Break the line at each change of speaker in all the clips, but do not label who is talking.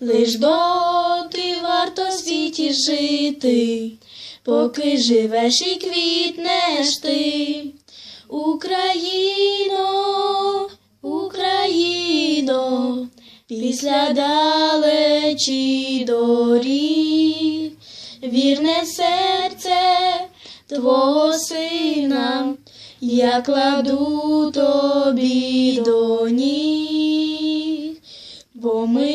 Лиш доти варто світі жити, поки живеш і квітнеш ти. Україно, Україно, після далечі доріг, вірне серце твого сина, я кладу тобі до ніг, бо ми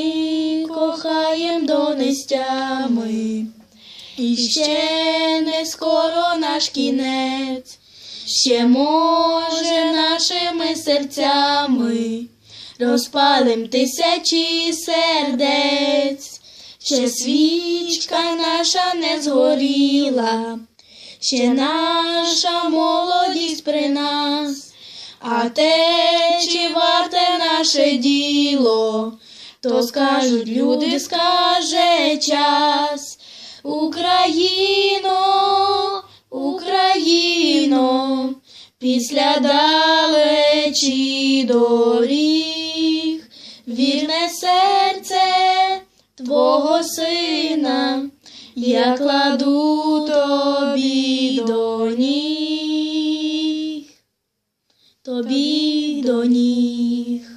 донестями, і ще не скоро наш кінець, ще може нашими серцями розпалим тисячі сердець, ще свічка наша не згоріла, ще наша молодість при нас, а те, чи варте наше діло, то скажуть люди, скаже час. Україно, Україно, після далечі доріг, вірне серце твого сина, я кладу тобі до ніг, тобі до ніг.